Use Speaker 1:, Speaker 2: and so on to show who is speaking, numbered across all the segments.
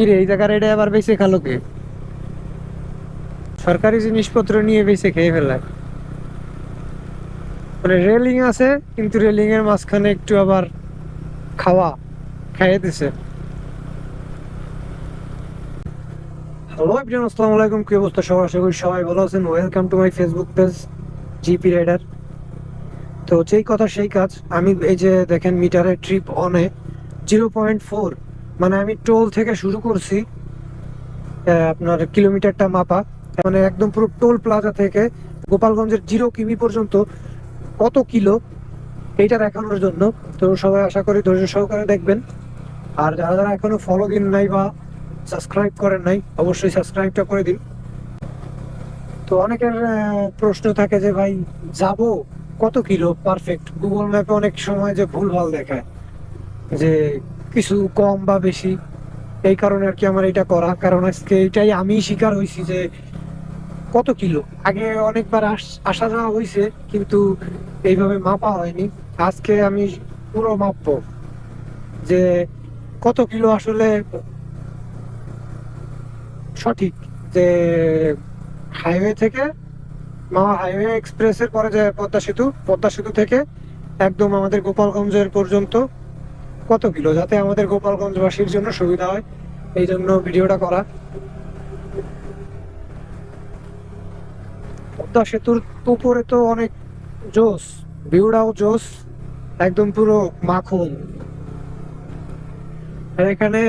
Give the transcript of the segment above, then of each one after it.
Speaker 1: কিরে, এই জায়গার এটা আবার বেঁচে খালো কে? সরকারি জিনিসপত্র নিয়ে বেঁচে খেয়ে ফেলায় মানে রেলিং আছে, কিন্তু রেলিং এর মাঝখানে একটু আবার খাওয়া খাইয়ে দিছে। হ্যালো এভরিওয়ান আসসালামু আলাইকুম, কি অবস্থা? সবার আশা করি সবাই ভালো আছেন। Welcome to my Facebook page GP rider তো যেই কথা, সেই কাজ, আমি এই যে দেখেন মিটারের ট্রিপ অনে জিরো পয়েন্ট ফোর মানে আমি টোল থেকে শুরু করছি আপনার কিলোমিটারটা মাপা। মানে একদম পুরো টোল প্লাজা থেকে গোপালগঞ্জের জিরো কিমি পর্যন্ত কত কিলো এইটা দেখানোর জন্য। তো সবাই আশা করি ধৈর্য সহকারে দেখবেন। আর যারা যারা এখনও ফলো দিন নাই বা সাবস্ক্রাইব করেন নাই, অবশ্যই সাবস্ক্রাইবটা করে দিন। তো অনেকের প্রশ্ন থাকে যে ভাই, যাব কত কিলো? পারফেক্ট গুগল ম্যাপে অনেক সময় যে ভুলভাল দেখায়, যে কিছু কম বা বেশি। এই কারণে আর কি আমার এটা করা। কারণ আজকে এটাই আমি শিকার হয়েছি যে কত কিলো? আগে অনেকবার আস- যাওয়া হয়েছে, কিন্তু এইভাবে মাপা হয়নি। আজকে আমি পুরো মাপবো যে কত কিলো আসলে সঠিক? যে হাইওয়ে থেকে মা, হাইওয়ে এক্সপ্রেসের পরে যে পদ্মা সেতু পদ্মা সেতু থেকে একদম আমাদের গোপালগঞ্জের পর্যন্ত কত কিলো? যাতে আমাদের গোপালগঞ্জবাসীর জন্য সুবিধা হয়। এই জন্য ভিডিওটা করা। পদ্মা সেতুর উপরে তো অনেক জোস ভিউটাও জোস একদম পুরো মাখন। আর এখানে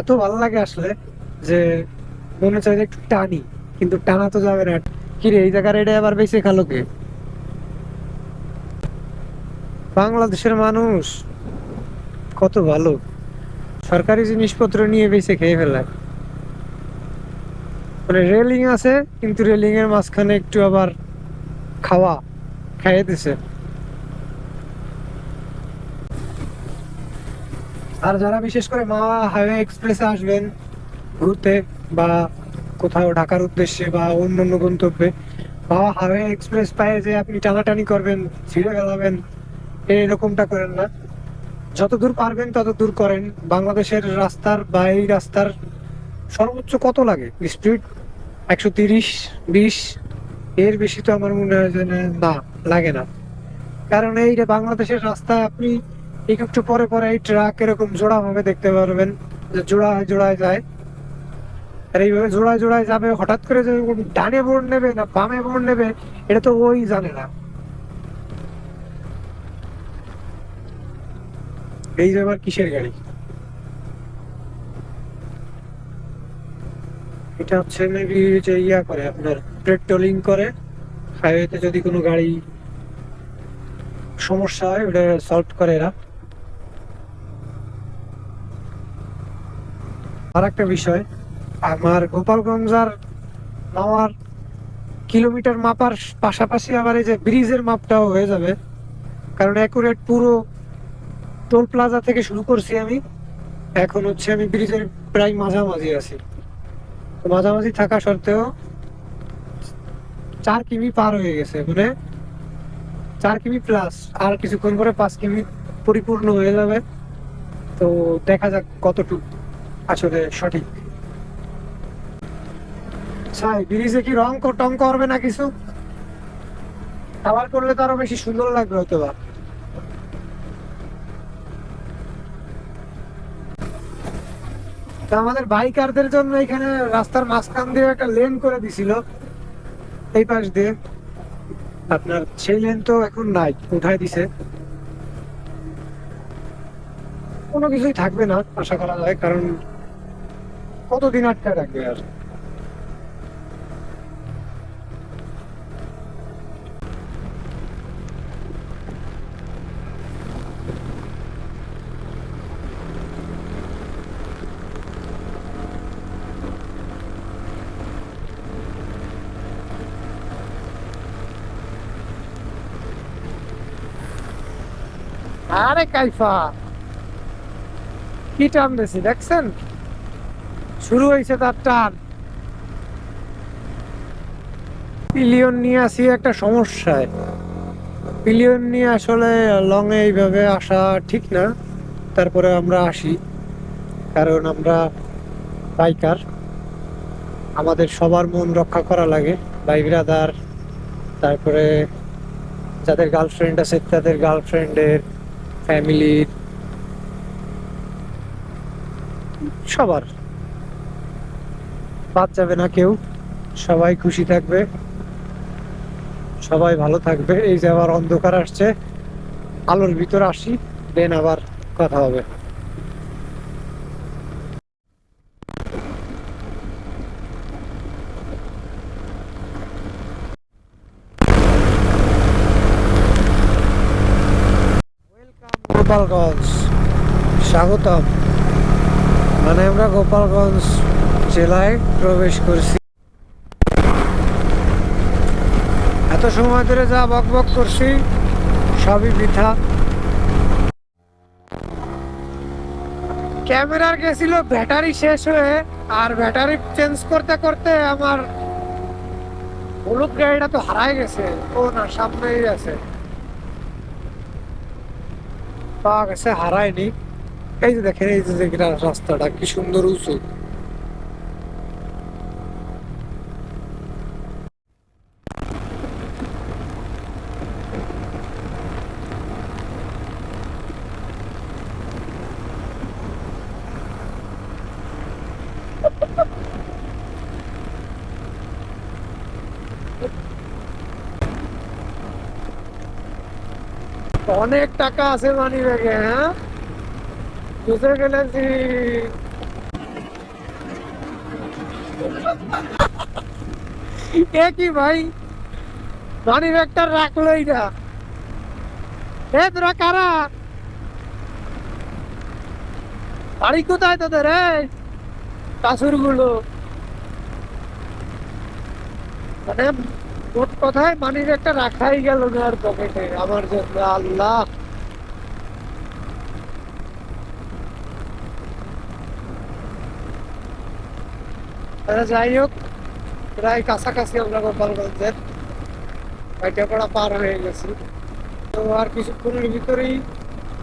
Speaker 1: এত ভালো লাগে আসলে যে মনে চাই যে একটু টানি, কিন্তু টানা তো যাবে না। কিরে এই জায়গার এটা আবার বেশি খালো কে? বাংলাদেশের মানুষ কত ভালো। সরকারি জিনিসপত্র নিয়ে বেঁচে খেয়ে ফেলায় মানে রেলিং আছে, কিন্তু রেলিং এর মাঝখানে একটু আবার খাওয়া খাইয়ে দিছে। আর যারা বিশেষ করে মা হাইওয়ে এক্সপ্রেসে আসবেন, ঘুরতে বা কোথাও ঢাকার উদ্দেশ্যে বা অন্য অন্য গন্তব্যে বাবা হাইওয়ে এক্সপ্রেস পায়ে যে আপনি টানাটানি করবেন, ছিঁড়ে গেলাবেন এরকমটা করেন না। যত দূর পারবেন তত দূর করেন। বাংলাদেশের রাস্তার বা এই রাস্তার সর্বোচ্চ কত লাগে? স্পিড একশো তিরিশ, বিশ? এর বেশি তো আমার মনে হয় যে না- লাগে না। কারণ এই বাংলাদেশের রাস্তা, আপনি একটু পরে পরে এই ট্রাক এরকম জোড়া ভাবে দেখতে পারবেন, যে জোড়ায় জোড়ায় যায়। আর এইভাবে জোড়ায় জোড়ায় যাবে, হঠাৎ করে যে ডানে বোর্ড নেবে না বামে বোর্ড নেবে, এটা তো ওই জানে না। এই আবার কিসের গাড়ি? এটা হচ্ছে মেবি যে ইয়া করে, আপনার পেট্রোলিং করে হাইওয়েতে যদি কোনো গাড়ি সমস্যা হয়, ওটা সলভ করে এরা। আর একটা বিষয়, আমার গোপালগঞ্জ আর আমার কিলোমিটার মাপার পাশাপাশি আবার এই যে ব্রিজের মাপটাও হয়ে যাবে। কারণ অ্যাকুরেট পুরো টোল প্লাজা থেকে শুরু করছি আমি। এখন হচ্ছে আমি ব্রিজের প্রায় মাঝামাঝি আছি। তো মাঝামাঝি থাকা সত্ত্বেও চার কিমি পার হয়ে গেছে মানে চার কিমি প্লাস আর কিছুক্ষণ পরে পাঁচ কিমি পরিপূর্ণ হয়ে যাবে। তো দেখা যাক কতটুকু আসলে সঠিক। ছাই, ব্রিজে কি রং টং করবে না কিছু? আবার করলে তো আরও বেশি সুন্দর লাগবে হয়তো বা তা আমাদের বাইকারদের জন্য এখানে রাস্তার মাঝখান দিয়ে একটা লেন করে দিছিল। এই পাশ দিয়ে। আপনার সেই লেন তো এখন নাই উঠায় দিছে। কোনো কিছুই থাকবে না, আশা করা যায়, কারণ কতদিন আটকে রাখবে আর? আরে কাইফা। কি টান দিছি, দেখছেন? শুরু হয়েছে তার টান। পিলিয়ন নিয়ে আসি একটা সমস্যায়। পিলিয়ন নিয়ে আসলে লং এইভাবে আসা ঠিক না। তারপরে আমরা আসি। কারণ আমরা বাইকার আমাদের সবার মন রক্ষা করা লাগে। ভাই ব্রাদার তারপরে যাদের গার্লফ্রেন্ড আছে, তাদের গার্লফ্রেন্ডের ফ্যামিলির সবার। বাদ যাবে না কেউ, সবাই খুশি থাকবে, সবাই ভালো থাকবে। এই যে আবার অন্ধকার আসছে, আলোর ভিতর আসি দেন আবার কথা হবে। গোপালগঞ্জ, স্বাগতম। মানে আমরা গোপালগঞ্জ জেলায় প্রবেশ করছি। এত সময় ধরে যা বক বক করছি, সবই বৃথা। ক্যামেরার গেছিল, ব্যাটারি শেষ হয়ে, আর ব্যাটারি চেঞ্জ করতে করতে আমার হলুদ গাড়িটা তো হারাই গেছে। ও না, সামনেই আছে। পাওয়া গেছে হারায়নি। এই যে দেখেন এই যে রাস্তাটা কি সুন্দর উঁচু। অনেক টাকা আছে মানি ব্যাগে হ্যাঁ? বুঝে গেলেছি। এ কি ভাই? মানি ব্যাগটা রাখলোই না। এ, তোরা কারা? বাড়ি কোথায় তোদের কাসুরগুলো মানে মোট কথায় মানি ব্যাগটা রাখাই গেল না আর পকেটে, আমার জন্য। আল্লাহ। যাই হোক, প্রায় কাছাকাছি আমরা গোপালগঞ্জের পাইটাপাড়া পার হয়ে গেছি। তো আর কিছুক্ষণের ভিতরেই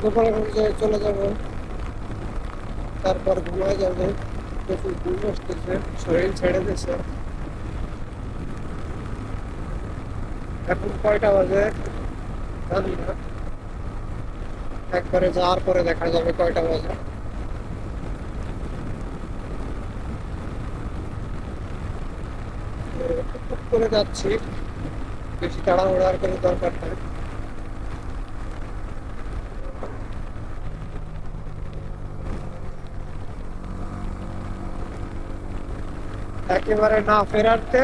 Speaker 1: গোপালগঞ্জে চলে যাব। তারপর ঘুমায় যাবে। প্রচুর ঘুম আসতেছে শরীর ছেড়ে দিছে এখন কয়টা বাজে? জানি না। একবারে যাওয়ার পরে দেখা যাবে কয়টা বাজে। করে যাচ্ছি। বেশি তাড়াহুড়ার কোনো দরকার নেই। একেবারে না ফেরাতে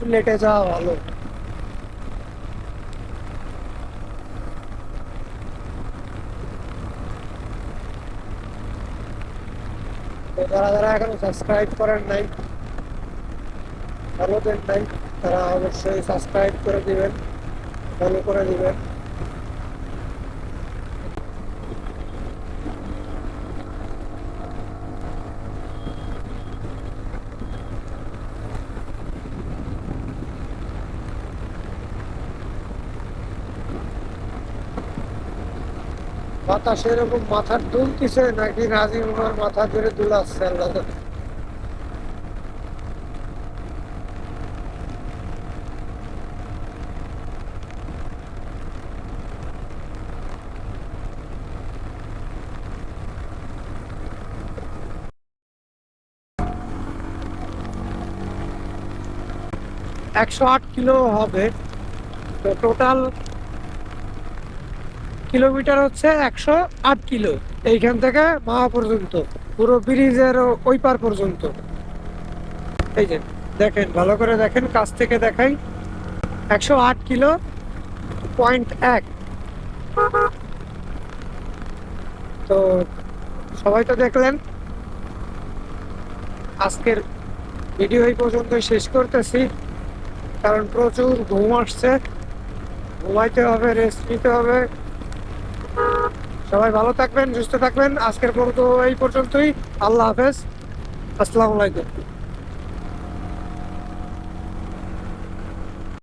Speaker 1: একটু লেটে যাওয়া ভালো তো যারা যারা এখনও সাবস্ক্রাইব করেন নাই ফলো দেন নাই তারা অবশ্যই সাবস্ক্রাইব করে দিবেন ফলো করে দিবেন বাতাস এরকম মাথার দুলতিছে নাকি রাজীব আমার মাথা ধরে দুলাচ্ছে আল্লাহ। একশো আট কিলো হবে তো টোটাল কিলোমিটার হচ্ছে একশো আট কিলো। এইখান থেকে মাওয়া পর্যন্ত, পুরো ব্রিজের ওই পার পর্যন্ত। এই যে, দেখেন, ভালো করে দেখেন, কাছ থেকে দেখাই। একশো আট কিলো পয়েন্ট এক। তো, সবাই তো দেখলেন। আজকের ভিডিও এই পর্যন্তই শেষ করতেছি, কারণ প্রচুর ঘুম আসছে। ঘুমাইতে হবে রেস্ট নিতে হবে। সবাই ভালো থাকবেন সুস্থ থাকবেন। আজকের পর্যন্ত এই পর্যন্তই। আল্লাহ হাফেজ। আসসালামু আলাইকুম।